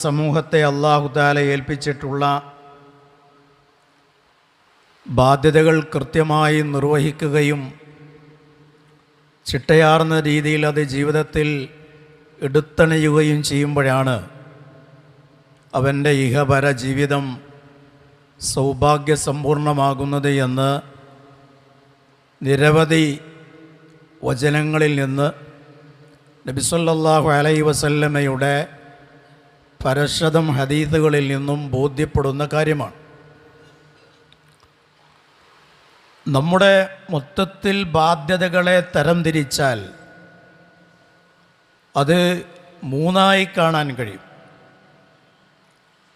സമൂഹത്തെ അള്ളാഹുദാല ഏൽപ്പിച്ചിട്ടുള്ള ബാധ്യതകൾ കൃത്യമായി നിർവഹിക്കുകയും ചിട്ടയാർന്ന രീതിയിൽ അത് ജീവിതത്തിൽ എടുത്തണയുകയും ചെയ്യുമ്പോഴാണ് അവന്റെ ഇഹപര ജീവിതം സൗഭാഗ്യസമ്പൂർണമാകുന്നത് എന്ന് നിരവധി വചനങ്ങളിൽ നിന്ന് നബിസല്ലാഹു അലൈ വസല്ലമയുടെ പരശതം ഹദീസുകളിൽ നിന്നും ബോധ്യപ്പെടുന്ന കാര്യമാണ്. നമ്മുടെ മൊത്തത്തിൽ ബാധ്യതകളെ തരംതിരിച്ചാൽ അത് മൂന്നായി കാണാൻ കഴിയും.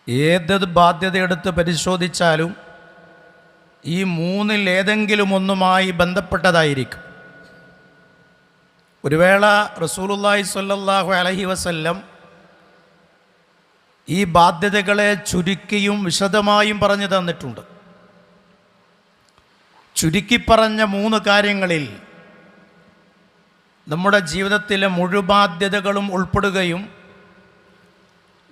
ഏത് ബാധ്യതയെടുത്ത് പരിശോധിച്ചാലും ഈ മൂന്നിൽ ഏതെങ്കിലും ഒന്നുമായി ബന്ധപ്പെട്ടതായിരിക്കും. ഒരു വേള റസൂലുല്ലാഹി സ്വല്ലല്ലാഹു അലൈഹി വസല്ലം ഈ ബാധ്യതകളെ ചുരുക്കിയും വിശദമായും പറഞ്ഞു തന്നിട്ടുണ്ട്. ചുരുക്കി പറഞ്ഞ മൂന്ന് കാര്യങ്ങളിൽ നമ്മുടെ ജീവിതത്തിലെ മുഴുബാധ്യതകളും ഉൾപ്പെടുകയും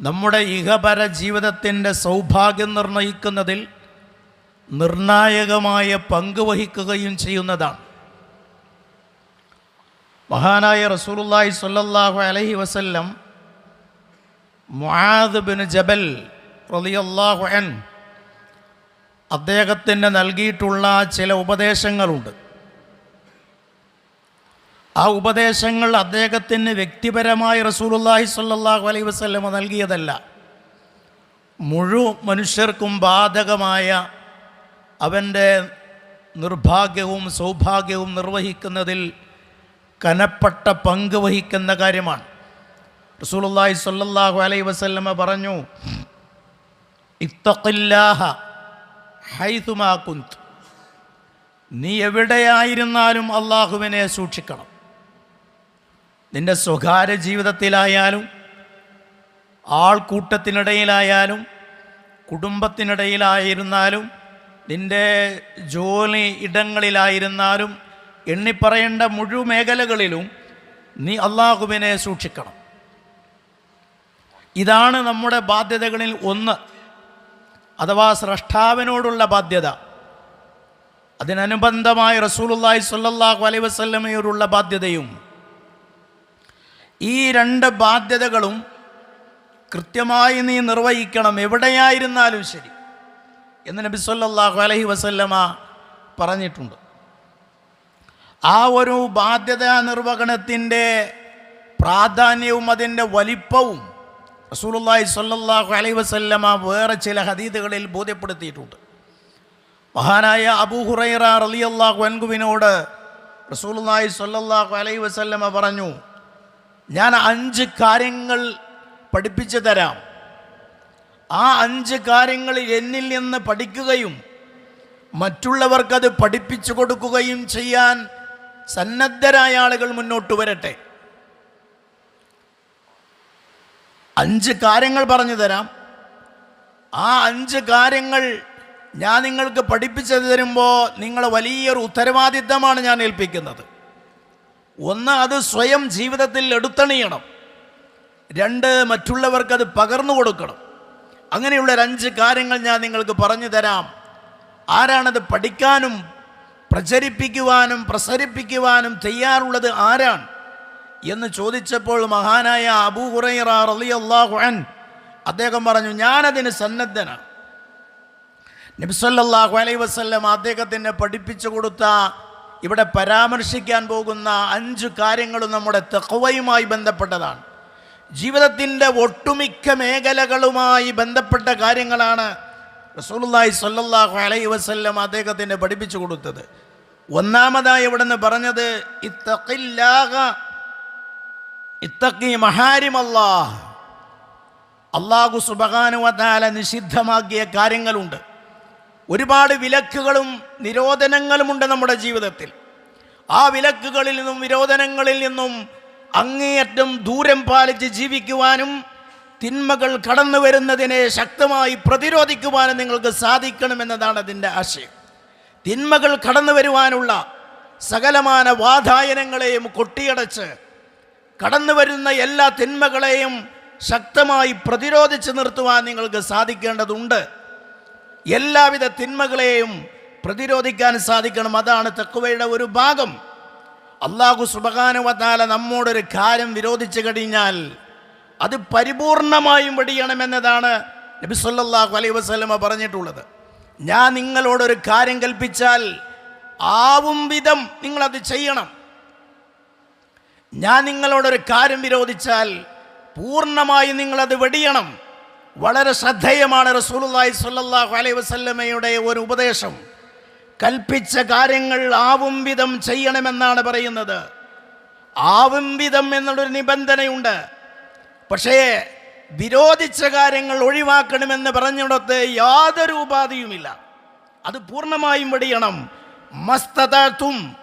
നമ്മുടെ ഇഹപര ജീവിതത്തിന്റെ സൗഭാഗ്യം നിർണയിക്കുന്നതിൽ നിർണായകമായ പങ്ക് വഹിക്കുകയും ചെയ്യുന്നതാണ്. മഹാനായ റസൂലുള്ളാഹി സ്വല്ലല്ലാഹു അലൈഹി വസല്ലം മുആദ് ബിൻ ജബൽ റളിയല്ലാഹു അൻ അദ്ദേഹത്തിന് നൽകിയിട്ടുള്ള ചില ഉപദേശങ്ങളുണ്ട്. ആ ഉപദേശങ്ങൾ അദ്ദേഹത്തിന് വ്യക്തിപരമായി റസൂലുള്ളാഹി സ്വല്ലല്ലാഹു അലൈഹി വസല്ലമ നൽകിയതല്ല. മുഴു മനുഷ്യർക്കും ബാധകമായ അവന്റെ നിർഭാഗ്യവും സൗഭാഗ്യവും നിർവഹിക്കുന്നതിൽ കനപ്പെട്ട പങ്ക് വഹിക്കുന്ന കാര്യമാണ്. റസൂലുള്ളാഹി സ്വല്ലല്ലാഹു അലൈഹി വസല്ലമ പറഞ്ഞു ഇത്തഖില്ലാഹ ഹൈതുമാ കുന്ത്. നീ എവിടെയായിരുന്നാലും അള്ളാഹുവിനെ സൂക്ഷിക്കണം. നിന്റെ സ്വകാര്യ ജീവിതത്തിലായാലും ആൾക്കൂട്ടത്തിനിടയിലായാലും കുടുംബത്തിനിടയിലായിരുന്നാലും നിന്റെ ജോലി ഇടങ്ങളിലായിരുന്നാലും എണ്ണിപ്പറയേണ്ട മുഴുവൻ മേഖലകളിലും നീ അള്ളാഹുവിനെ സൂക്ഷിക്കണം. ഇതാണ് നമ്മുടെ ബാധ്യതകളിൽ ഒന്ന്. അഥവാ സ്രഷ്ടാവിനോടുള്ള ബാധ്യത. അതിനനുബന്ധമായി റസൂലുള്ളാഹി സ്വല്ലല്ലാഹു അലൈഹി വസല്ലമയോടുള്ള ബാധ്യതയും. ഈ രണ്ട് ബാധ്യതകളും കൃത്യമായി നീ നിർവഹിക്കണം എവിടെയായിരുന്നാലും ശരി എന്ന് നബി സല്ലല്ലാഹു അലൈഹി വസല്ലമ പറഞ്ഞിട്ടുണ്ട്. ആ ഒരു ബാധ്യതാ നിർവഹണത്തിന്റെ പ്രാധാന്യവും അതിന്റെ വലിപ്പവും റസൂലുള്ളാഹി സ്വല്ലല്ലാഹു അലൈഹി വസല്ലമ വേറെ ചില ഹദീദുകളിൽ ബോധ്യപ്പെടുത്തിയിട്ടുണ്ട്. മഹാനായ അബൂ ഹുറൈറ റളിയല്ലാഹു അൻഹുവിനോട് റസൂലുള്ളാഹി സ്വല്ലല്ലാഹു അലൈഹി വസല്ലമ പറഞ്ഞു ഞാൻ അഞ്ച് കാര്യങ്ങൾ പഠിപ്പിച്ചു തരാം. ആ അഞ്ച് കാര്യങ്ങൾ എന്നിൽ നിന്ന് പഠിക്കുകയും മറ്റുള്ളവർക്കത് പഠിപ്പിച്ചു കൊടുക്കുകയും ചെയ്യാൻ സന്നദ്ധരായ ആളുകൾ മുന്നോട്ട് വരട്ടെ. അഞ്ച് കാര്യങ്ങൾ പറഞ്ഞു തരാം. ആ അഞ്ച് കാര്യങ്ങൾ ഞാൻ നിങ്ങൾക്ക് പഠിപ്പിച്ചു തരുമ്പോൾ നിങ്ങൾ വലിയൊരു ഉത്തരവാദിത്തമാണ് ഞാൻ ഏൽപ്പിക്കുന്നത്. ഒന്ന് അത് സ്വയം ജീവിതത്തിൽ എടുത്തണിയണം. രണ്ട് മറ്റുള്ളവർക്ക് അത് പകർന്നു കൊടുക്കണം. അങ്ങനെയുള്ള ഒരു അഞ്ച് കാര്യങ്ങൾ ഞാൻ നിങ്ങൾക്ക് പറഞ്ഞു തരാം. ആരാണത് പഠിക്കാനും പ്രചരിപ്പിക്കുവാനും പ്രസരിപ്പിക്കുവാനും തയ്യാറുള്ളത് ആരാണ്? എന്ന് ചോദിച്ചപ്പോൾ മഹാനായ അബൂ റളിയല്ലാഹു അൻ അദ്ദേഹം പറഞ്ഞു ഞാനതിന് സന്നദ്ധനാണ്. നബ്സല്ലാഹു അലൈ വസ്ല്ലം അദ്ദേഹത്തിന് പഠിപ്പിച്ചു കൊടുത്ത ഇവിടെ പരാമർശിക്കാൻ പോകുന്ന അഞ്ച് കാര്യങ്ങളും നമ്മുടെ തെക്കുവയുമായി ബന്ധപ്പെട്ടതാണ്. ജീവിതത്തിന്റെ ഒട്ടുമിക്ക മേഖലകളുമായി ബന്ധപ്പെട്ട കാര്യങ്ങളാണ് റസൂലുള്ളാഹി സല്ലാഹു അലൈ വസല്ലം അദ്ദേഹത്തിന് പഠിപ്പിച്ചു കൊടുത്തത്. ഒന്നാമതായി ഇവിടെ നിന്ന് പറഞ്ഞത് ഇത്തഖില്ലാഹ ഇത്തഖി മഹാരിമല്ലാ അള്ളാഹു സുബഹാനുവതാല നിഷിദ്ധമാക്കിയ കാര്യങ്ങളുണ്ട്. ഒരുപാട് വിലക്കുകളും നിരോധനങ്ങളുമുണ്ട് നമ്മുടെ ജീവിതത്തിൽ. ആ വിലക്കുകളിൽ നിന്നും വിരോധനങ്ങളിൽ നിന്നും അങ്ങേയറ്റം ദൂരം പാലിച്ച് ജീവിക്കുവാനും തിന്മകൾ കടന്നു വരുന്നതിനെ ശക്തമായി പ്രതിരോധിക്കുവാനും നിങ്ങൾക്ക് സാധിക്കണമെന്നതാണ് അതിന്റെ ആശയം. തിന്മകൾ കടന്നു വരുവാനുള്ള സകലമാന വാതായനങ്ങളെയും കൊട്ടിയടച്ച് കടന്നു വരുന്ന എല്ലാ തിന്മകളെയും ശക്തമായി പ്രതിരോധിച്ച് നിർത്തുവാൻ നിങ്ങൾക്ക് സാധിക്കേണ്ടതുണ്ട്. എല്ലാവിധ തിന്മകളെയും പ്രതിരോധിക്കാൻ സാധിക്കണം. അതാണ് തക്കുവയുടെ ഒരു ഭാഗം. അള്ളാഹു സുബകാനുവത്താല നമ്മോടൊരു കാര്യം വിരോധിച്ചു കഴിഞ്ഞാൽ അത് പരിപൂർണമായും വെടിയണമെന്നതാണ് നബി സല്ലാഹു അലൈഹി വസല്ലമ പറഞ്ഞിട്ടുള്ളത്. ഞാൻ നിങ്ങളോടൊരു കാര്യം കൽപ്പിച്ചാൽ ആവും വിധം നിങ്ങളത് ചെയ്യണം. ഞാൻ നിങ്ങളോടൊരു കാര്യം വിരോധിച്ചാൽ പൂർണമായും നിങ്ങളത് വെടിയണം. വളരെ ശ്രദ്ധേയമാണ് റസൂലുള്ളാഹി സ്വല്ലല്ലാഹു അലൈഹി വസല്ലമയുടെ ഒരു ഉപദേശം. കൽപ്പിച്ച കാര്യങ്ങൾ ആവും വിധം ചെയ്യണമെന്നാണ് പറയുന്നത്. ആവും വിധം എന്നുള്ളൊരു നിബന്ധനയുണ്ട്. പക്ഷേ വിരോധിച്ച കാര്യങ്ങൾ ഒഴിവാക്കണമെന്ന് പറഞ്ഞിടത്ത് യാതൊരു ഉപാധിയുമില്ല. അത് പൂർണമായും വെടിയണം. മസ്തതും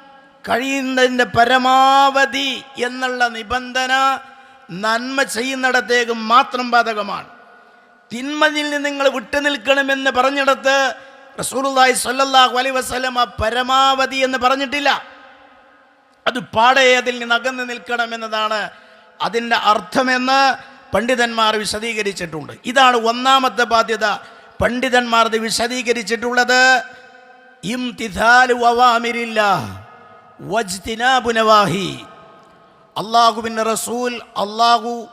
കഴിയുന്നതിന്റെ പരമാവധി എന്നുള്ള നിബന്ധന നന്മ ചെയ്യുന്നിടത്തേക്ക് മാത്രം ബാധകമാണ്. തിന്മതിൽ നിന്ന് നിങ്ങൾ വിട്ടുനിൽക്കണമെന്ന് പറഞ്ഞിടത്ത് റസൂലുള്ളാഹി സ്വല്ലല്ലാഹു അലൈഹി വസല്ലമ പരമാവധി എന്ന് പറഞ്ഞിട്ടില്ല. അത് പാടെ അതിൽ നിന്ന് അകന്ന് നിൽക്കണം എന്നതാണ് അതിന്റെ അർത്ഥമെന്ന് പണ്ഡിതന്മാർ വിശദീകരിച്ചിട്ടുണ്ട്. ഇതാണ് ഒന്നാമത്തെ ബാധ്യത പണ്ഡിതന്മാർ ഇത് വിശദീകരിച്ചിട്ടുള്ളത്. ഇംതിഥാലു അവാമിരില്ല വജ്തിനാബു നവാഹി. അള്ളാഹുവിന്റെ റസൂൽ അള്ളാഹു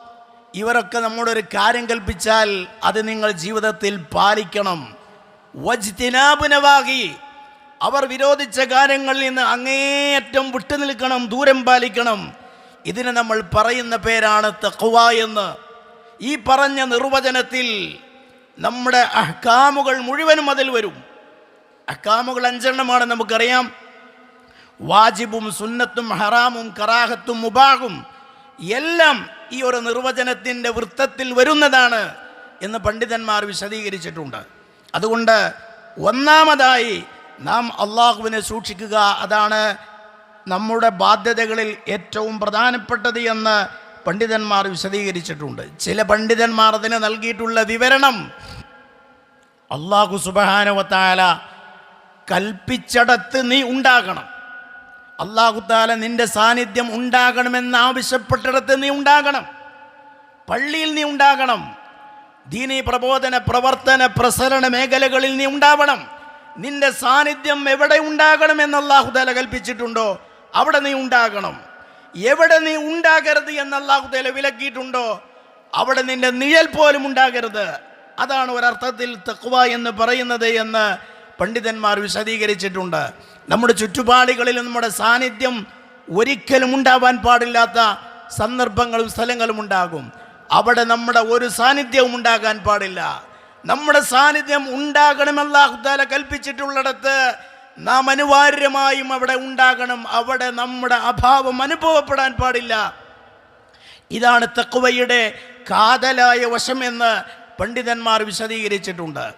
ഇവരൊക്കെ നമ്മുടെ ഒരു കാര്യം കൽപ്പിച്ചാൽ അത് നിങ്ങൾ ജീവിതത്തിൽ പാലിക്കണം. വജ്തിനാബുനവാഹി അവർ വിരോധിച്ച കാര്യങ്ങളിൽ നിന്ന് അങ്ങേയറ്റം വിട്ടുനിൽക്കണം ദൂരം പാലിക്കണം. ഇതിന് നമ്മൾ പറയുന്ന പേരാണ് തഖ്വ എന്ന്. ഈ പറഞ്ഞ നിർവചനത്തിൽ നമ്മുടെ അഹ്കാമുകൾ മുഴുവനും അതിൽ വരും. അഹ്കാമുകൾ അഞ്ചെണ്ണമാണ് നമുക്കറിയാം. വാജിബും സുന്നത്തും ഹറാമും കറാഹത്തും മുബാഹും എല്ലാം ഈ ഒരു നിർവചനത്തിന്റെ വൃത്തത്തിൽ വരുന്നതാണ് എന്ന് പണ്ഡിതന്മാർ വിശദീകരിച്ചിട്ടുണ്ട്. അതുകൊണ്ട് ഒന്നാമതായി നാം അള്ളാഹുവിനെ സൂക്ഷിക്കുക അതാണ് നമ്മുടെ ബാധ്യതകളിൽ ഏറ്റവും പ്രധാനപ്പെട്ടത് എന്ന് പണ്ഡിതന്മാർ വിശദീകരിച്ചിട്ടുണ്ട്. ചില പണ്ഡിതന്മാർ അതിന് നൽകിയിട്ടുള്ള വിവരണം അള്ളാഹു സുബഹാനവത്താല കൽപ്പിച്ചടത്ത് നീ ഉണ്ടാകണം. അള്ളാഹുത്താല നിന്റെ സാന്നിധ്യം ഉണ്ടാകണമെന്ന് ആവശ്യപ്പെട്ടിടത്ത് നീ ഉണ്ടാകണം. പള്ളിയിൽ നീ ഉണ്ടാകണം. ദീനീ പ്രബോധന പ്രവർത്തന പ്രസരണ മേഖലകളിൽ നീ ഉണ്ടാവണം. നിന്റെ സാന്നിധ്യം എവിടെ ഉണ്ടാകണമെന്ന് അള്ളാഹുദാല കൽപ്പിച്ചിട്ടുണ്ടോ? അവിടെ നീ ഉണ്ടാകണം. എവിടെ നീ ഉണ്ടാകരുത് എന്ന് അള്ളാഹുദാല വിലക്കിയിട്ടുണ്ടോ? അവിടെ നിന്റെ നിഴൽ പോലും ഉണ്ടാകരുത്. അതാണ് ഒരർത്ഥത്തിൽ തക്വ എന്ന് പറയുന്നത് എന്ന് പണ്ഡിതന്മാർ വിശദീകരിച്ചിട്ടുണ്ട്. നമ്മുടെ ചുറ്റുപാടുകളിൽ നമ്മുടെ സാന്നിധ്യം ഒരിക്കലും ഉണ്ടാവാൻ പാടില്ലാത്ത സന്ദർഭങ്ങളും സ്ഥലങ്ങളും ഉണ്ടാകും. അവിടെ നമ്മുടെ ഒരു സാന്നിധ്യവും ഉണ്ടാകാൻ പാടില്ല. നമ്മുടെ സാന്നിധ്യം ഉണ്ടാകണമെന്ന് അഹുദാല കൽപ്പിച്ചിട്ടുള്ളിടത്ത് നാം അനിവാര്യമായും അവിടെ ഉണ്ടാകണം. അവിടെ നമ്മുടെ അഭാവം അനുഭവപ്പെടാൻ പാടില്ല. ഇതാണ് തക്കുവയുടെ കാതലായ വശമെന്ന് പണ്ഡിതന്മാർ വിശദീകരിച്ചിട്ടുണ്ട്.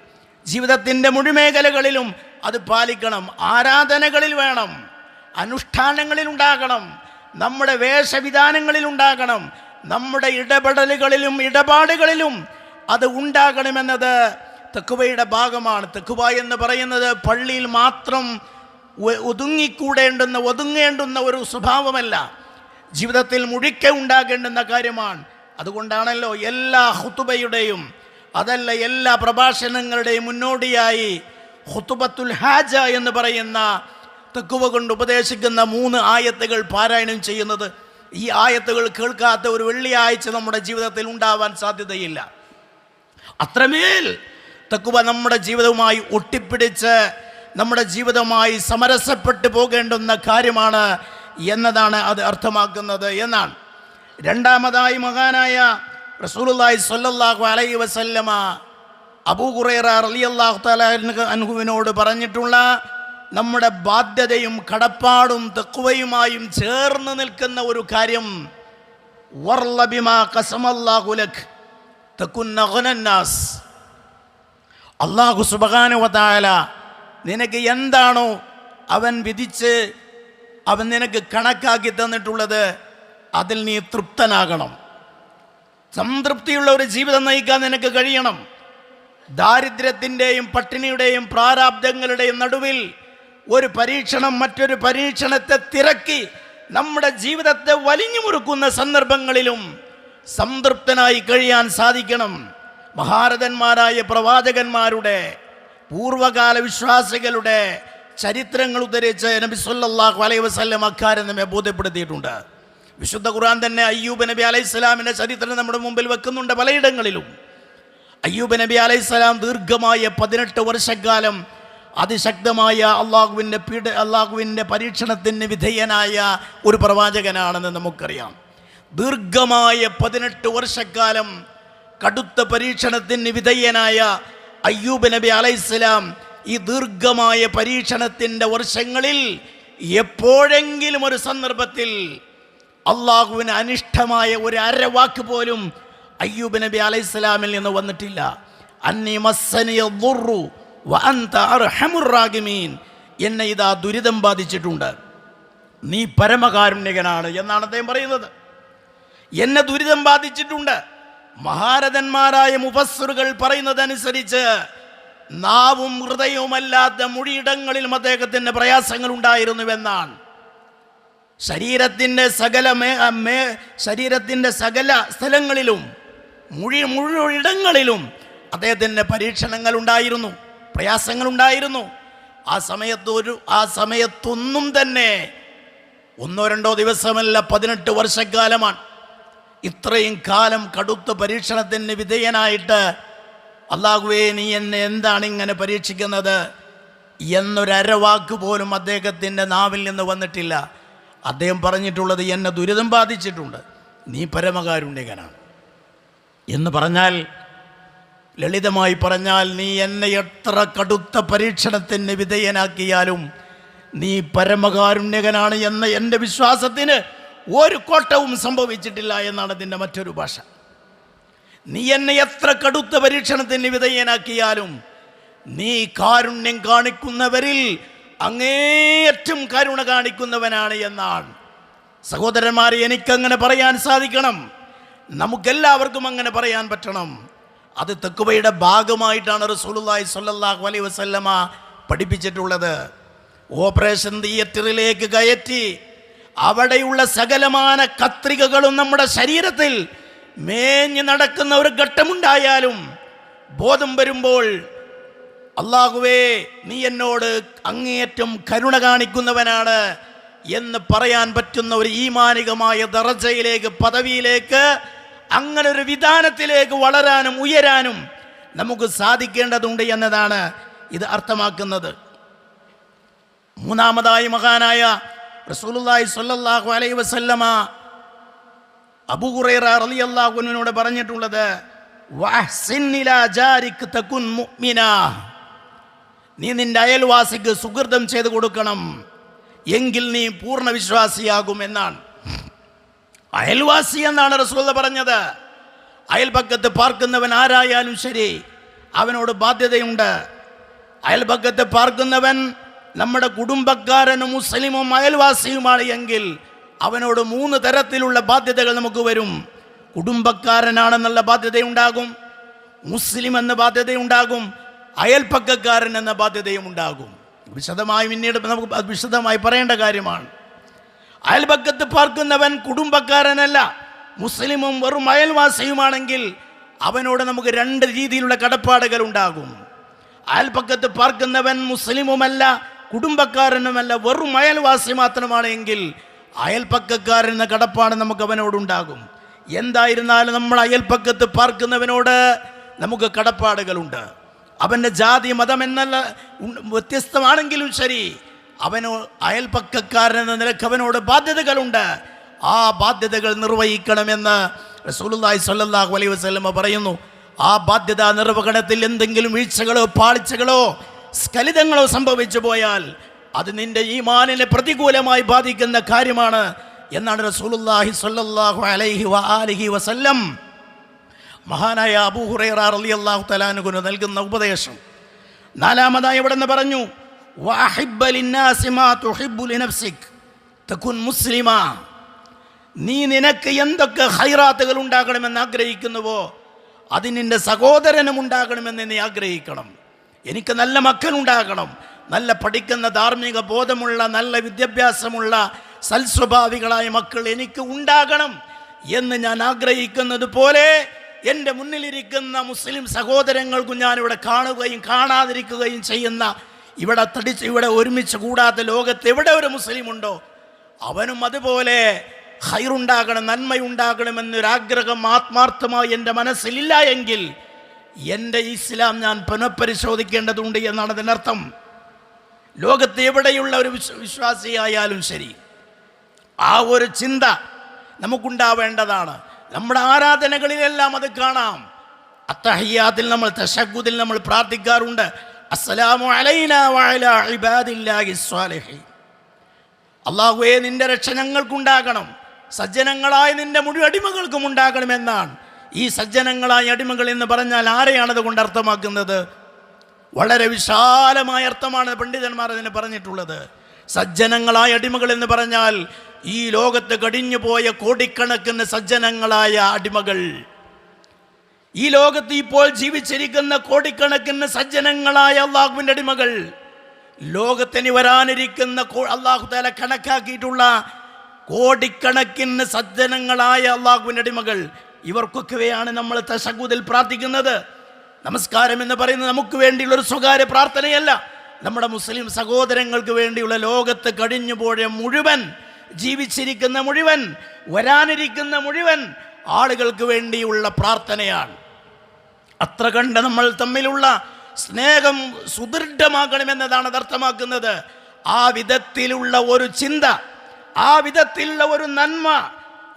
ജീവിതത്തിന്റെ മുഴുമേഖലകളിലും അത് പാലിക്കണം. ആരാധനകളിൽ വേണം. അനുഷ്ഠാനങ്ങളിൽ ഉണ്ടാകണം നമ്മുടെ വേഷവിധാനങ്ങളിൽ ഉണ്ടാകണം നമ്മുടെ ഇടപെടലുകളിലും ഇടപാടുകളിലും അത് ഉണ്ടാകണമെന്നത് തെക്കുവയുടെ ഭാഗമാണ്. തെക്കുവ എന്ന് പറയുന്നത് പള്ളിയിൽ മാത്രം ഒതുങ്ങിക്കൂടേണ്ടുന്ന ഒതുങ്ങേണ്ടുന്ന ഒരു സ്വഭാവമല്ല. ജീവിതത്തിൽ മുഴിക്ക ഉണ്ടാകേണ്ടുന്ന കാര്യമാണ്. അതുകൊണ്ടാണല്ലോ എല്ലാ ഹുത്തുബയുടെയും അതല്ല എല്ലാ പ്രഭാഷണങ്ങളുടെയും മുന്നോടിയായി ഹുത്തുബത്തുൽ ഹാജ എന്ന് പറയുന്ന തെക്കുവ കൊണ്ട് ഉപദേശിക്കുന്ന മൂന്ന് ആയത്തുകൾ പാരായണം ചെയ്യുന്നത്. ഈ ആയത്തുകൾ കേൾക്കാത്ത ഒരു വെള്ളിയാഴ്ച നമ്മുടെ ജീവിതത്തിൽ ഉണ്ടാവാൻ സാധ്യതയില്ല. അത്രമേൽ തെക്കുവ നമ്മുടെ ജീവിതവുമായി ഒട്ടിപ്പിടിച്ച് നമ്മുടെ ജീവിതവുമായി സമരസപ്പെട്ടു പോകേണ്ടുന്ന കാര്യമാണ് എന്നതാണ് അത് അർത്ഥമാക്കുന്നത് എന്നാണ്. രണ്ടാമതായി മഹാനായ റസൂലുള്ളാഹി സ്വല്ലല്ലാഹു അലൈഹി വസല്ലമ അബൂ ഖുറൈറ റളിയല്ലാഹു തആല അനുഹുവിനോട് പറഞ്ഞിട്ടുള്ള നമ്മുടെ ബാധ്യതയും കടപ്പാടും തെക്കുവയുമായും ചേർന്ന് നിൽക്കുന്ന ഒരു കാര്യം അള്ളാഹു സുബാനുവതായ നിനക്ക് എന്താണോ അവൻ വിധിച്ച് അവൻ നിനക്ക് കണക്കാക്കി തന്നിട്ടുള്ളത് അതിൽ നീ തൃപ്തനാകണം. സംതൃപ്തിയുള്ള ഒരു ജീവിതം നയിക്കാൻ നിനക്ക് കഴിയണം. ദാരിദ്ര്യത്തിന്റെയും പട്ടിണിയുടെയും പ്രാരാബ്ദങ്ങളുടെയും നടുവിൽ ഒരു പരീക്ഷണം മറ്റൊരു പരീക്ഷണത്തെ തിരക്കി നമ്മുടെ ജീവിതത്തെ വലിഞ്ഞു മുറുക്കുന്ന സന്ദർഭങ്ങളിലും സംതൃപ്തനായി കഴിയാൻ സാധിക്കണം. മഹാരഥന്മാരായ പ്രവാചകന്മാരുടെ പൂർവകാല വിശ്വാസികളുടെ ചരിത്രങ്ങൾ ഉദ്ധരിച്ച് നബി സല്ലല്ലാഹു അലൈഹി വസ്ലം അക്കാര്യം നമ്മെ ബോധ്യപ്പെടുത്തിയിട്ടുണ്ട്. വിശുദ്ധ ഖുർആൻ തന്നെ അയ്യൂബ് നബി അലൈഹി സ്വലാമിന്റെ ചരിത്രം നമ്മുടെ മുമ്പിൽ വെക്കുന്നുണ്ട് പലയിടങ്ങളിലും. അയ്യൂബ് നബി അലൈഹി സ്വലാം ദീർഘമായ പതിനെട്ട് വർഷക്കാലം അതിശക്തമായ അള്ളാഹുവിന്റെ പീഡ അള്ളാഹുവിന്റെ പരീക്ഷണത്തിന് വിധേയനായ ഒരു പ്രവാചകനാണെന്ന് നമുക്കറിയാം. ദീർഘമായ പതിനെട്ട് വർഷക്കാലം കടുത്ത പരീക്ഷണത്തിന് വിധേയനായ അയ്യൂബ് നബി അലൈഹിസ്സലാം ഈ ദീർഘമായ പരീക്ഷണത്തിന്റെ വർഷങ്ങളിൽ എപ്പോഴെങ്കിലും ഒരു സന്ദർഭത്തിൽ അള്ളാഹുവിന് അനിഷ്ടമായ ഒരു അരവാക്ക് പോലും അയ്യൂബ് നബി അലൈഹി സ്വലാമിൽ നിന്ന് വന്നിട്ടില്ല. എന്നെ ഇതാ ദുരിതം ബാധിച്ചിട്ടുണ്ട്. നീ പരമകാരുണ്യകനാണ് എന്നാണ് അദ്ദേഹം പറയുന്നത്. എന്നെ ദുരിതം ബാധിച്ചിട്ടുണ്ട്. മഹാരഥന്മാരായ മുഫസ്സറുകൾ പറയുന്നതനുസരിച്ച് നാവും ഹൃദയവുമല്ലാത്ത മുഴിയിടങ്ങളിലും അദ്ദേഹത്തിന് പ്രയാസങ്ങൾ ഉണ്ടായിരുന്നുവെന്നാണ് ശരീരത്തിന്റെ സകല മേ ശരീരത്തിന്റെ സകല സ്ഥലങ്ങളിലും മുഴി മുഴുവിടങ്ങളിലും അദ്ദേഹത്തിന്റെ പരീക്ഷണങ്ങൾ ഉണ്ടായിരുന്നു പ്രയാസങ്ങൾ ഉണ്ടായിരുന്നു. ആ സമയത്ത് ഒരു ആ സമയത്തൊന്നും തന്നെ ഒന്നോ രണ്ടോ ദിവസമല്ല പതിനെട്ട് വർഷക്കാലമാണ്. ഇത്രയും കാലം കടുത്ത പരീക്ഷണത്തിന് വിധേയനായിട്ട് അള്ളാഹുവേ നീ എന്നെ എന്താണ് ഇങ്ങനെ പരീക്ഷിക്കുന്നത്? എന്നൊരവാക്ക് പോലും അദ്ദേഹത്തിന്റെ നാവിൽ നിന്ന് വന്നിട്ടില്ല. അദ്ദേഹം പറഞ്ഞിട്ടുള്ളത് എന്നെ ദുരിതം ബാധിച്ചിട്ടുണ്ട്. നീ പരമകാരുണ്യകനാണ്. എന്ന് പറഞ്ഞാൽ ലളിതമായി പറഞ്ഞാൽ നീ എന്നെ എത്ര കടുത്ത പരീക്ഷണത്തിന് വിധേയനാക്കിയാലും നീ പരമകാരുണ്യകനാണ് എന്ന എന്റെ വിശ്വാസത്തിന് ഒരു കോട്ടവും സംഭവിച്ചിട്ടില്ല എന്നാണ് അതിന്റെ മറ്റൊരു ഭാഷ. നീ എന്നെ എത്ര കടുത്ത പരീക്ഷണത്തിന് വിധേയനാക്കിയാലും നീ കാരുണ്യം കാണിക്കുന്നവരിൽ അങ്ങേയറ്റം കരുണ കാണിക്കുന്നവനാണ് എന്നാണ്. സഹോദരന്മാരെ എനിക്കങ്ങനെ പറയാൻ സാധിക്കണം. നമുക്കെല്ലാവർക്കും അങ്ങനെ പറയാൻ പറ്റണം. അത് തെക്കുവയുടെ ഭാഗമായിട്ടാണ് റസൂലുള്ളാഹി സ്വല്ലല്ലാഹു അലൈഹി വസല്ലമ പഠിപ്പിച്ചിട്ടുള്ളത്. ഓപ്പറേഷൻ തിയേറ്ററിലേക്ക് കയറ്റി അവിടെയുള്ള സകലമാന കത്രികകളും നമ്മുടെ ശരീരത്തിൽ മേഞ്ഞു നടക്കുന്ന ഒരു ഘട്ടമുണ്ടായാലും ബോധം വരുമ്പോൾ അള്ളാഹുവേ നീ എന്നോട് അങ്ങേയറ്റം കരുണ കാണിക്കുന്നവനാണ് എന്ന് പറയാൻ പറ്റുന്ന ഒരു ഈമാനികമായ ദറജയിലേക്ക് പദവിയിലേക്ക് അങ്ങനെ ഒരു വിധാനത്തിലേക്ക് വളരാനും ഉയരാനും നമുക്ക് സാധിക്കേണ്ടതുണ്ട് എന്നതാണ് ഇത് അർത്ഥമാക്കുന്നത്. മൂന്നാമതായി മഹാനായ റസൂലുള്ളാഹി സ്വല്ലല്ലാഹു അലൈഹി വസല്ലമ അബൂ ഹുറൈറ റളിയല്ലാഹു അൻഹുവിനോട് പറഞ്ഞിട്ടുള്ളത് നീ നിന്റെ അയൽവാസിക്ക് സുഹൃതം ചെയ്തു കൊടുക്കണം. എങ്കിൽ നീ പൂർണ വിശ്വാസിയാകും എന്നാണ് അയൽവാസി എന്നാണ് റസൂൽ പറഞ്ഞത്. അയൽപക്കത്ത് പാർക്കുന്നവൻ ആരായാലും ശരി അവനോട് ബാധ്യതയുണ്ട്. അയൽപക്കത്ത് പാർക്കുന്നവൻ നമ്മുടെ കുടുംബക്കാരനും മുസ്ലിമും അയൽവാസിയുമാണ് എങ്കിൽ അവനോട് മൂന്ന് തരത്തിലുള്ള ബാധ്യതകൾ നമുക്ക് വരും. കുടുംബക്കാരനാണെന്നുള്ള ബാധ്യതയുണ്ടാകും മുസ്ലിം എന്ന ബാധ്യതയുണ്ടാകും അയൽപക്കക്കാരൻ എന്ന ബാധ്യതയും ഉണ്ടാകും വിശദമായി പിന്നീട് നമുക്ക് വിശദമായി പറയേണ്ട കാര്യമാണ്. അയൽപക്കത്ത് പാർക്കുന്നവൻ കുടുംബക്കാരനല്ല മുസ്ലിമും വെറും അയൽവാസിയുമാണെങ്കിൽ അവനോട് നമുക്ക് രണ്ട് രീതിയിലുള്ള കടപ്പാടുകൾ ഉണ്ടാകും അയൽപക്കത്ത് പാർക്കുന്നവൻ മുസ്ലിമുമല്ല കുടുംബക്കാരനുമല്ല വെറും അയൽവാസി മാത്രമാണ് എങ്കിൽ എന്ന കടപ്പാട് നമുക്ക് അവനോടുണ്ടാകും. എന്തായിരുന്നാലും നമ്മൾ അയൽപ്പക്കത്ത് പാർക്കുന്നവനോട് നമുക്ക് കടപ്പാടുകളുണ്ട്. അവന്റെ ജാതി മതം എന്നല്ല വ്യത്യസ്തമാണെങ്കിലും ശരി അവനോ അയൽപക്കക്കാരനെന്ന നിലയ്ക്ക് അവനോട് ബാധ്യതകളുണ്ട്. ആ ബാധ്യതകൾ നിർവഹിക്കണമെന്ന് റസൂലുള്ളാഹി സ്വല്ലല്ലാഹു അലൈഹി വസല്ലമ പറയുന്നു. ആ ബാധ്യത നിർവഹണത്തിൽ എന്തെങ്കിലും വീഴ്ചകളോ പാളിച്ചകളോ സ്ഖലിതങ്ങളോ സംഭവിച്ചു പോയാൽ അത് നിന്റെ ഈമാനിനെ പ്രതികൂലമായി ബാധിക്കുന്ന കാര്യമാണ് എന്നാണ് റസൂലുള്ളാഹി സ്വല്ലല്ലാഹു അലൈഹി വ വസല്ലം മഹാനായ അബൂ ഹുറൈറ റളിയല്ലാഹു തലാനുകുന് നൽകുന്ന ഉപദേശം. നാലാമതായി ഇവിടെ പറഞ്ഞു "വഅഹിബ്ബ ലിന്നാസി മാ തുഹിബ്ബു ലിനഫ്സിക് തകുൻ മുസ്ലിമാ നീ നിനക്ക് എന്തൊക്കെ ഹൈറാത്തുകൾ ഉണ്ടാകണമെന്ന് ആഗ്രഹിക്കുന്നുവോ അത് നിന്റെ സഹോദരനും ഉണ്ടാകണമെന്ന് നീ ആഗ്രഹിക്കണം. എനിക്ക് നല്ല മക്കളുണ്ടാകണം നല്ല പഠിക്കുന്ന ധാർമ്മിക ബോധമുള്ള നല്ല വിദ്യാഭ്യാസമുള്ള സൽസ്വഭാവികളായ മക്കൾ എനിക്ക് ഉണ്ടാകണം എന്ന് ഞാൻ ആഗ്രഹിക്കുന്നത് പോലെ എന്റെ മുന്നിലിരിക്കുന്ന മുസ്ലിം സഹോദരങ്ങൾക്കും ഞാനിവിടെ കാണുകയും കാണാതിരിക്കുകയും ചെയ്യുന്ന ഇവിടെ തടിച്ച് ഇവിടെ ഒരുമിച്ച് കൂടാത്ത ലോകത്ത് എവിടെ ഒരു മുസ്ലിം ഉണ്ടോ അവനും അതുപോലെ ഹൈറുണ്ടാകണം നന്മയുണ്ടാകണമെന്നൊരാഗ്രഹം ആത്മാർത്ഥമായി എന്റെ മനസ്സിലില്ല എങ്കിൽ എന്റെ ഇസ്ലാം ഞാൻ പുനഃപരിശോധിക്കേണ്ടതുണ്ട് എന്നാണ് അതിനർത്ഥം. ലോകത്ത് എവിടെയുള്ള ഒരു വിശ്വ വിശ്വാസിയായാലും ശരി ആ ഒരു ചിന്ത നമുക്കുണ്ടാവേണ്ടതാണ്. നമ്മുടെ ആരാധനകളിലെല്ലാം അത് കാണാം. അത്തഹിയാത്തിൽ നമ്മൾ തശഗുദിൽ നമ്മൾ പ്രാർത്ഥിക്കാറുണ്ട്. അസ്സലാമു അലൈന വഅലാ ഇബാദില്ലാഹി സ്വാലിഹീൻ. അള്ളാഹുവേ നിന്റെ രക്ഷ ഞങ്ങൾക്കുണ്ടാകണം. സജ്ജനങ്ങളായ നിന്റെ മുഴുവൻ അടിമകൾക്കും ഉണ്ടാകണമെന്നാണ്. ഈ സജ്ജനങ്ങളായ അടിമകൾ എന്ന് പറഞ്ഞാൽ ആരെയാണ് അതുകൊണ്ട് അർത്ഥമാക്കുന്നത്? വളരെ വിശാലമായ അർത്ഥമാണ് പണ്ഡിതന്മാർ അതിന് പറഞ്ഞിട്ടുള്ളത്. സജ്ജനങ്ങളായ അടിമകൾ എന്ന് പറഞ്ഞാൽ ഈ ലോകത്ത് കടിഞ്ഞു പോയ കോടിക്കണക്കിന് സജ്ജനങ്ങളായ അടിമകൾ. ഈ ലോകത്ത് ഇപ്പോൾ ജീവിച്ചിരിക്കുന്ന കോടിക്കണക്കിന് സജ്ജനങ്ങളായ അള്ളാഹുവിന്റെ അടിമകൾ ലോകത്തിന് വരാനിരിക്കുന്ന അള്ളാഹു കണക്കാക്കിയിട്ടുള്ള കോടിക്കണക്കിന് സജ്ജനങ്ങളായ അള്ളാഹുവിന്റെ അടിമകൾ ഇവർക്കൊക്കെയാണ് നമ്മൾ തശകുതിൽ പ്രാർത്ഥിക്കുന്നത്. നമസ്കാരം എന്ന് പറയുന്നത് നമുക്ക് വേണ്ടിയുള്ള ഒരു സ്വകാര്യ പ്രാർത്ഥനയല്ല. നമ്മുടെ മുസ്ലിം സഹോദരങ്ങൾക്ക് വേണ്ടിയുള്ള ലോകത്ത് കഴിഞ്ഞു പോയ മുഴുവൻ ജീവിച്ചിരിക്കുന്ന മുഴുവൻ വരാനിരിക്കുന്ന മുഴുവൻ ആളുകൾക്ക് വേണ്ടിയുള്ള പ്രാർത്ഥനയാണ്. അത്ര കണ്ട് നമ്മൾ തമ്മിലുള്ള സ്നേഹം സുദൃഢമാകണമെന്നതാണ് അത് അർത്ഥമാക്കുന്നത്. ആ വിധത്തിലുള്ള ഒരു ചിന്ത ആ വിധത്തിലുള്ള ഒരു നന്മ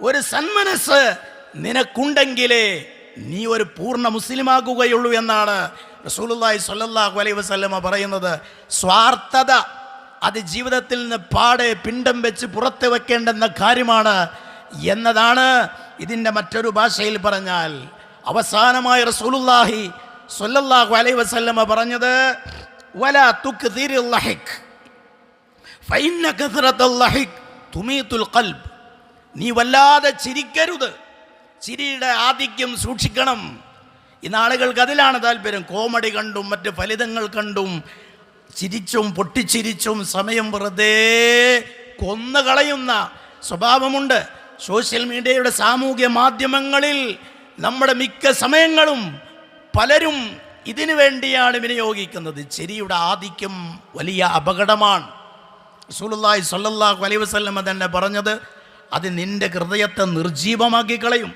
ഒരു സന്മനസ് നിനക്കുണ്ടെങ്കിലേ നീ ഒരു പൂർണ മുസ്ലിമാകുകയുള്ളൂ എന്നാണ് റസൂലുള്ളാഹി സ്വല്ലല്ലാഹു അലൈഹി വസല്ലമ പറയുന്നത്. സ്വാർത്ഥത അത് ജീവിതത്തിൽ നിന്ന് പാടെ പിണ്ടം വെച്ച് പുറത്ത് വെക്കേണ്ടെന്ന കാര്യമാണ് എന്നതാണ് ഇതിന്റെ മറ്റൊരു ഭാഷയിൽ പറഞ്ഞാൽ. അവസാനമായി റസൂലുള്ളാഹി സ്വല്ലല്ലാഹു അലൈഹി വസല്ലമ പറഞ്ഞത് വല തുമീതുൽ ഖൽബ്. നീ വല്ലാതെ ചിരിക്കരുത്. ചിരിയുടെ ആധിക്യം സൂക്ഷിക്കണം. ഇന്ന് ആളുകൾക്ക് അതിലാണ് താല്പര്യം. കോമഡി കണ്ടും മറ്റ് ഫലിതങ്ങൾ കണ്ടും ചിരിച്ചും പൊട്ടിച്ചിരിച്ചും സമയം വെറുതെ കൊന്നുകളയുന്ന സ്വഭാവമുണ്ട്. സോഷ്യൽ മീഡിയയുടെ സാമൂഹ്യ മാധ്യമങ്ങളിൽ നമ്മുടെ മിക്ക സമയങ്ങളും പലരും ഇതിനു വേണ്ടിയാണ് വിനിയോഗിക്കുന്നത്. ചെരിയുടെ ആധിക്യം വലിയ അപകടമാണ്. റസൂലുള്ളാഹി സ്വല്ലല്ലാഹു അലൈഹി വസല്ലമ തന്നെ പറഞ്ഞത് അത് നിന്റെ ഹൃദയത്തെ നിർജീവമാക്കി കളയും.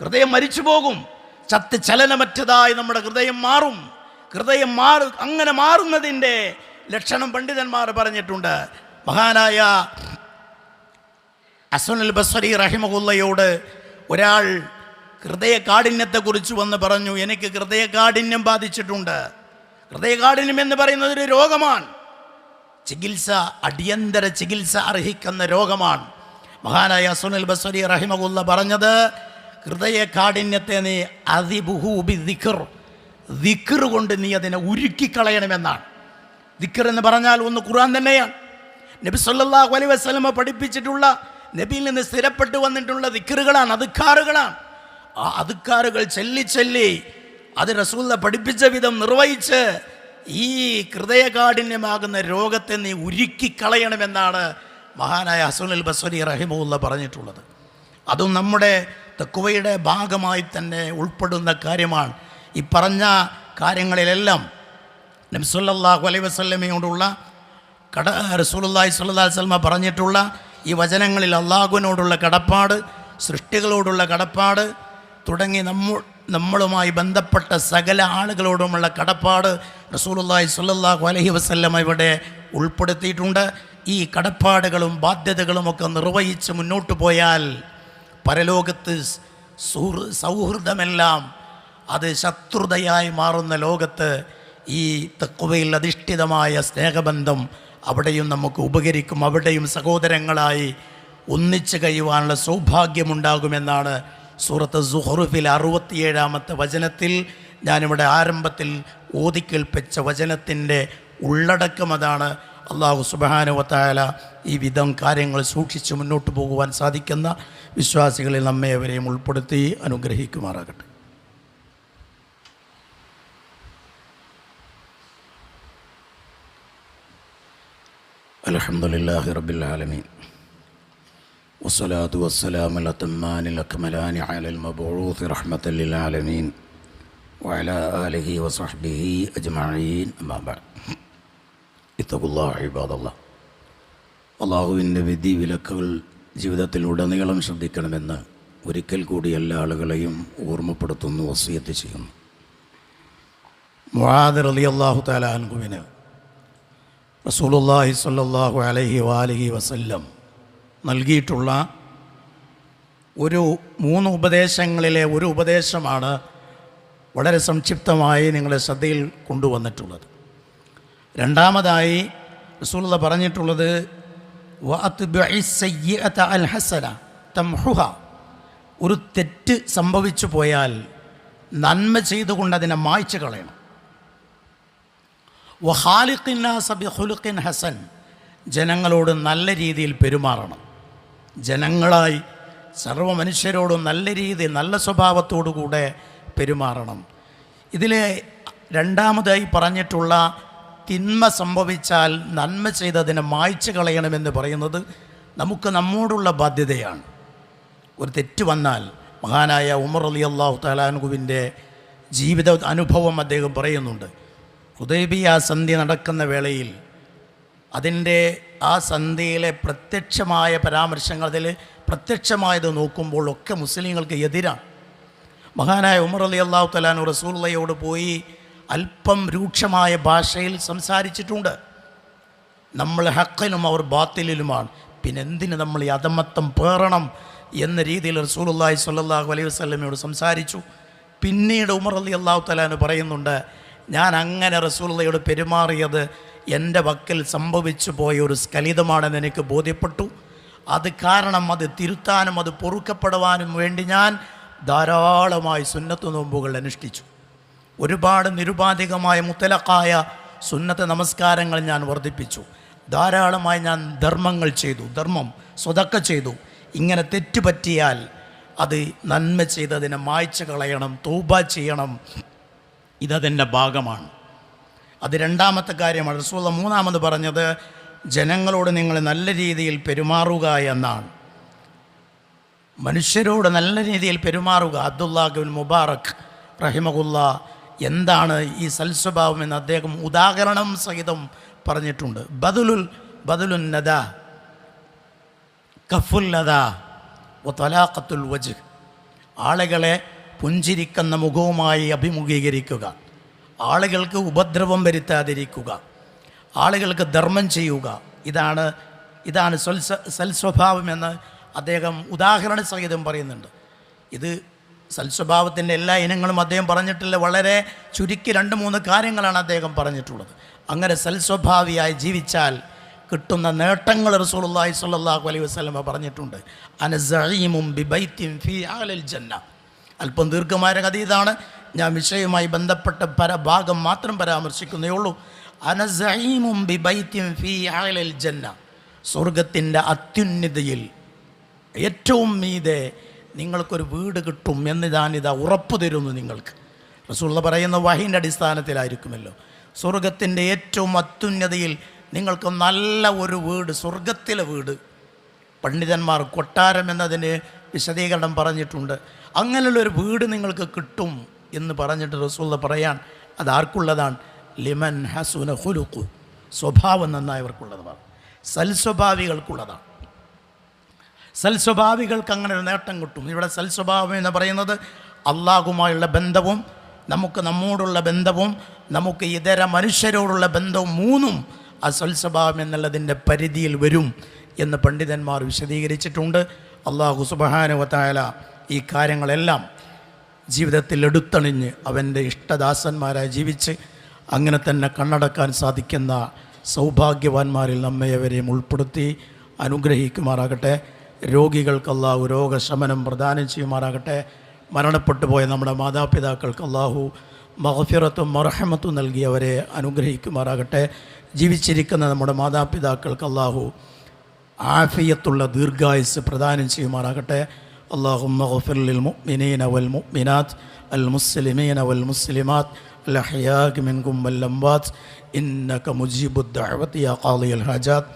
ഹൃദയം മരിച്ചു പോകും. ചത്ത് ചലനമറ്റതായി നമ്മുടെ ഹൃദയം മാറും. ഹൃദയം മാറും അങ്ങനെ മാറുന്നതിന്റെ ലക്ഷണം പണ്ഡിതന്മാർ പറഞ്ഞിട്ടുണ്ട്. മഹാനായ അസുനൽ ബസ്വരി റഹിമഹുല്ലയോട് ഒരാൾ ഹൃദയകാഠിന്യത്തെക്കുറിച്ച് വന്ന് പറഞ്ഞു എനിക്ക് ഹൃദയകാഠിന്യം ബാധിച്ചിട്ടുണ്ട്. ഹൃദയകാഠിന്യം എന്ന് പറയുന്നത് ഒരു രോഗമാണ്. ചികിത്സ അടിയന്തര ചികിത്സ അർഹിക്കുന്ന രോഗമാണ്. മഹാനായ സുനിൽ ബസ്വരി റഹിമകുല്ല പറഞ്ഞത് ഹൃദയ കാഠിന്യത്തെ നീ അതിബുഹൂബി ദിഖർ ദിഖർ കൊണ്ട് നീ അതിനെ ഉരുക്കിക്കളയണമെന്നാണ്. ദിഖർ എന്ന് പറഞ്ഞാൽ ഒന്ന് ഖുർആൻ തന്നെയാണ്. നബി സല്ലല്ലാഹു അലൈഹി വസല്ലമ പഠിപ്പിച്ചിട്ടുള്ള നബിയിൽ നിന്ന് സ്ഥിരപ്പെട്ടു വന്നിട്ടുള്ള ദിക്കറുകളാണ് അതുക്കാറുകളാണ് ആ അതുക്കാറുകൾ ചെല്ലി ചെല്ലി അത് റസൂലിനെ പഠിപ്പിച്ച വിധം നിർവഹിച്ച് ഈ ഹൃദയകാഠിന്യമാകുന്ന രോഗത്തെ നീ ഉരുക്കിക്കളയണമെന്നാണ് മഹാനായ ഹസുൽ ബസ്വലി റഹിമുല്ല പറഞ്ഞിട്ടുള്ളത്. അതും നമ്മുടെ തെക്കുവയുടെ ഭാഗമായി തന്നെ ഉൾപ്പെടുന്ന കാര്യമാണ്. ഈ പറഞ്ഞ കാര്യങ്ങളിലെല്ലാം നബ്സുല്ലാഹു അലൈ വസ്ലമയോടുള്ള കട റസൂലുള്ളാഹി സ്വല്ലല്ലാഹി അലൈഹി വസല്ലമ പറഞ്ഞിട്ടുള്ള ഈ വചനങ്ങളിൽ അള്ളാഹുവിനോടുള്ള കടപ്പാട് സൃഷ്ടികളോടുള്ള കടപ്പാട് തുടങ്ങി നമ്മ നമ്മളുമായി ബന്ധപ്പെട്ട സകല ആളുകളോടുമുള്ള കടപ്പാട് റസൂലുള്ളാഹി സ്വല്ലല്ലാഹു അലൈഹി വസല്ലമ ഇവിടെ ഉൾപ്പെടുത്തിയിട്ടുണ്ട്. ഈ കടപ്പാടുകളും ബാധ്യതകളും ഒക്കെ നിർവഹിച്ച് മുന്നോട്ട് പോയാൽ പരലോകത്ത് സുഹൃ സൗഹൃദമെല്ലാം അത് ശത്രുതയായി മാറുന്ന ലോകത്ത് ഈ തക്കുവയിൽ അധിഷ്ഠിതമായ സ്നേഹബന്ധം അവിടെയും നമുക്ക് ഉപകരിക്കും. അവിടെയും സഹോദരങ്ങളായി ഒന്നിച്ച് കഴിയുവാനുള്ള സൗഭാഗ്യമുണ്ടാകുമെന്നാണ് സൂറത്ത് സുഹറുഫിൽ അറുപത്തിയേഴാമത്തെ വചനത്തിൽ ഞാനിവിടെ ആരംഭത്തിൽ ഓതിക്കേൽപ്പിച്ച വചനത്തിന്റെ ഉള്ളടക്കം അതാണ് അള്ളാഹു സുബാനുവത്തായാല ഈ വിധം കാര്യങ്ങൾ സൂക്ഷിച്ച് മുന്നോട്ട് പോകുവാൻ സാധിക്കുന്ന വിശ്വാസികളിൽ നമ്മെ അവരെയും ഉൾപ്പെടുത്തി അനുഗ്രഹിക്കുമാറാകട്ടെ. അലഹമുല്ലാഹി റബിൻ ആലമീൻ. والصلاة والسلام الأتمان الأكملان على المبعوث رحمة للعالمين وعلى آله وصحبه أجمعين أما بعد اتقوا الله عباد الله അള്ളാഹുവിൻ്റെ വിധി വിലക്കുകൾ ജീവിതത്തിലുടനീളം ശ്രദ്ധിക്കണമെന്ന് ഒരിക്കൽ കൂടി എല്ലാ ആളുകളെയും ഓർമ്മപ്പെടുത്തുന്നു വസിയത്ത് ചെയ്യുന്നു മുഹാദർ അലി അള്ളാഹു താലാൻകുവിന് റസൂലുല്ലാഹി സ്വല്ലല്ലാഹു അലൈഹി വാലിഹി വസല്ലം നൽകിയിട്ടുള്ള ഒരു മൂന്ന് ഉപദേശങ്ങളിലെ ഒരു ഉപദേശമാണ് വളരെ സംക്ഷിപ്തമായി നിങ്ങളെ ശ്രദ്ധയിൽ കൊണ്ടുവന്നിട്ടുള്ളത്. രണ്ടാമതായി റസൂലുള്ള പറഞ്ഞിട്ടുള്ളത് ഒരു തെറ്റ് സംഭവിച്ചു പോയാൽ നന്മ ചെയ്തുകൊണ്ട് അതിനെ മായ്ച്ചു കളയണം. വഹാലിഖിൻ ഹസൻ. ജനങ്ങളോട് നല്ല രീതിയിൽ പെരുമാറണം. ജനങ്ങളായി സർവ മനുഷ്യരോടും നല്ല രീതിയിൽ നല്ല സ്വഭാവത്തോടു കൂടെ പെരുമാറണം. ഇതിലെ രണ്ടാമതായി പറഞ്ഞിട്ടുള്ള തിന്മ സംഭവിച്ചാൽ നന്മ ചെയ്തതിനെ മായ്ച്ചു കളയണമെന്ന് പറയുന്നത് നമുക്ക് നമ്മോടുള്ള ബാധ്യതയാണ്. ഒരു തെറ്റ് വന്നാൽ മഹാനായ ഉമർ അലി അള്ളാഹു തലാൻകുവിന്റെ ജീവിത അനുഭവം അദ്ദേഹം പറയുന്നുണ്ട്. ഹുദൈബിയ സന്ധ്യ നടക്കുന്ന വേളയിൽ അതിന്റെ ആ സന്ധിയിലെ പ്രത്യക്ഷമായ പരാമർശങ്ങൾ അതിൽ പ്രത്യക്ഷമായത് നോക്കുമ്പോൾ ഒക്കെ മുസ്ലിങ്ങൾക്ക് എതിരാണ്. മഹാനായ ഉമർ അലി അള്ളാഹു തലാൻ റസൂള്ളയോട് പോയി അല്പം രൂക്ഷമായ ഭാഷയിൽ സംസാരിച്ചിട്ടുണ്ട്. നമ്മൾ ഹക്കിലും അവർ ബാത്തിലുമാണ് പിന്നെ എന്തിന് നമ്മൾ ഈ അധമത്വം പേറണം എന്ന രീതിയിൽ റസൂലുള്ളാഹി സ്വല്ലല്ലാഹു അലൈഹി വസ്ലമയോട് സംസാരിച്ചു. പിന്നീട് ഉമർ അലി അള്ളാഹു തലാന് പറയുന്നുണ്ട് ഞാൻ അങ്ങനെ റസൂലുള്ളയോട് പെരുമാറിയത് എന്റെ വക്കൽ സംഭവിച്ചു പോയ ഒരു സ്ഖലിതമാണെന്ന് എനിക്ക് ബോധ്യപ്പെട്ടു. അത് കാരണം അത് തിരുത്താനും അത് പൊറുക്കപ്പെടുവാനും വേണ്ടി ഞാൻ ധാരാളമായി സുന്നത്ത് നോമ്പുകൾ അനുഷ്ഠിച്ചു. ഒരുപാട് നിരുപാധികമായ മുത്തലക്കായ സുന്നത്ത് നമസ്കാരങ്ങൾ ഞാൻ വർദ്ധിപ്പിച്ചു. ധാരാളമായി ഞാൻ ധർമ്മങ്ങൾ ചെയ്തു ധർമ്മം സ്വതക്ക ചെയ്തു. ഇങ്ങനെ തെറ്റുപറ്റിയാൽ അത് നന്മ ചെയ്തതിനെ മായ്ച്ചു കളയണം തൂബ ചെയ്യണം. ഇതതിന്റെ ഭാഗമാണ്. അത് രണ്ടാമത്തെ കാര്യമാണ്. റസൂള്ള മൂന്നാമത് പറഞ്ഞത് ജനങ്ങളോട് നിങ്ങൾ നല്ല രീതിയിൽ പെരുമാറുക എന്നാണ്. മനുഷ്യരോട് നല്ല രീതിയിൽ പെരുമാറുക അബ്ദുല്ലാഖുൽ മുബാറക് റഹിമകുല്ല എന്താണ് ഈ സൽസ്വഭാവം എന്ന് അദ്ദേഹം ഉദാഹരണം സഹിതം പറഞ്ഞിട്ടുണ്ട്. ബദുലുൽ കഫുൽ നദ ഒ തലാഖത്തുൽ വജ് ആളുകളെ പുഞ്ചിരിക്കുന്ന മുഖവുമായി അഭിമുഖീകരിക്കുക. ആളുകൾക്ക് ഉപദ്രവം വരുത്താതിരിക്കുക. ആളുകൾക്ക് ധർമ്മം ചെയ്യുക. ഇതാണ് ഇതാണ് സൽസ സൽസ്വഭാവമെന്ന് അദ്ദേഹം ഉദാഹരണ സഹിതം പറയുന്നുണ്ട്. ഇത് സൽസ്വഭാവത്തിന്റെ എല്ലാ ഇനങ്ങളും അദ്ദേഹം പറഞ്ഞിട്ടില്ല. വളരെ ചുരുക്കി രണ്ട് മൂന്ന് കാര്യങ്ങളാണ് അദ്ദേഹം പറഞ്ഞിട്ടുള്ളത്. അങ്ങനെ സൽസ്വഭാവിയായി ജീവിച്ചാൽ കിട്ടുന്ന നേട്ടങ്ങൾ റസൂലുള്ളാഹി സ്വല്ലല്ലാഹു അലൈഹി വസല്ലമ പറഞ്ഞിട്ടുണ്ട്. അനസഈമും ബിബൈത്തിൻ ഫീ ആലൽ ജന്ന. അല്പം ദീർഘമായ കഥ ഇതാണ് ഞാൻ വിഷയവുമായി ബന്ധപ്പെട്ട പര ഭാഗം മാത്രം പരാമർശിക്കുന്നേ ഉള്ളൂ. അനസൈമും ബിബൈത്യം ഫീ ആലൽ ജന്ന. സ്വർഗത്തിന്റെ അത്യുന്നതയിൽ ഏറ്റവും മീതെ നിങ്ങൾക്കൊരു വീട് കിട്ടും എന്ന് ഞാനിതാ ഉറപ്പ് തരുന്നു നിങ്ങൾക്ക്. റസൂള്ള പറയുന്ന വഹിന്റെ അടിസ്ഥാനത്തിലായിരിക്കുമല്ലോ. സ്വർഗത്തിന്റെ ഏറ്റവും അത്യുന്നതയിൽ നിങ്ങൾക്ക് നല്ല ഒരു വീട് സ്വർഗത്തിലെ വീട്. പണ്ഡിതന്മാർ കൊട്ടാരം എന്നതിന് വിശദീകരണം പറഞ്ഞിട്ടുണ്ട്. അങ്ങനെയുള്ളൊരു വീട് നിങ്ങൾക്ക് കിട്ടും. എന്ന് പറഞ്ഞിട്ട് റസൂള്ള പറയാൻ അത് ആർക്കുള്ളതാണ്? ലിമൻ ഹസുന ഹുലുക്കു സ്വഭാവം നന്നായവർക്കുള്ളതാണ് സൽസ്വഭാവികൾക്കുള്ളതാണ്. സൽസ്വഭാവികൾക്ക് അങ്ങനെ ഒരു നേട്ടം കിട്ടും. ഇവിടെ സൽസ്വഭാവം എന്ന് പറയുന്നത് അള്ളാഹുമായുള്ള ബന്ധവും നമുക്ക് നമ്മോടുള്ള ബന്ധവും നമുക്ക് ഇതര മനുഷ്യരോടുള്ള ബന്ധവും മൂന്നും ആ സൽസ്വഭാവം എന്നുള്ളതിന്റെ പരിധിയിൽ വരും എന്ന് പണ്ഡിതന്മാർ വിശദീകരിച്ചിട്ടുണ്ട്. അള്ളാഹു സുബഹാനുവത്തായ ഈ കാര്യങ്ങളെല്ലാം ജീവിതത്തിൽ എടുത്തണിഞ്ഞ് അവന്റെ ഇഷ്ടദാസന്മാരായി ജീവിച്ച് അങ്ങനെ തന്നെ കണ്ണടക്കാൻ സാധിക്കുന്ന സൗഭാഗ്യവാന്മാരിൽ നമ്മയവരെയും ഉൾപ്പെടുത്തി അനുഗ്രഹിക്കുമാറാകട്ടെ. രോഗികൾക്ക് രോഗശമനം പ്രദാനം ചെയ്യുമാറാകട്ടെ. മരണപ്പെട്ടു പോയ നമ്മുടെ മാതാപിതാക്കൾക്ക് അള്ളാഹു മഹഫിറത്തും മറഹമത്തും നൽകിയവരെ അനുഗ്രഹിക്കുമാറാകട്ടെ. ജീവിച്ചിരിക്കുന്ന നമ്മുടെ മാതാപിതാക്കൾക്ക് അള്ളാഹു ആഫിയത്തുള്ള ദീർഘായുസ് പ്രദാനം ചെയ്യുമാറാകട്ടെ. اللهم اغفر للمؤمنين والمؤمنات المسلمين والمسلمات الأحياء منكم والأموات إنك مجيب الدعوة يا قاضي الحاجات.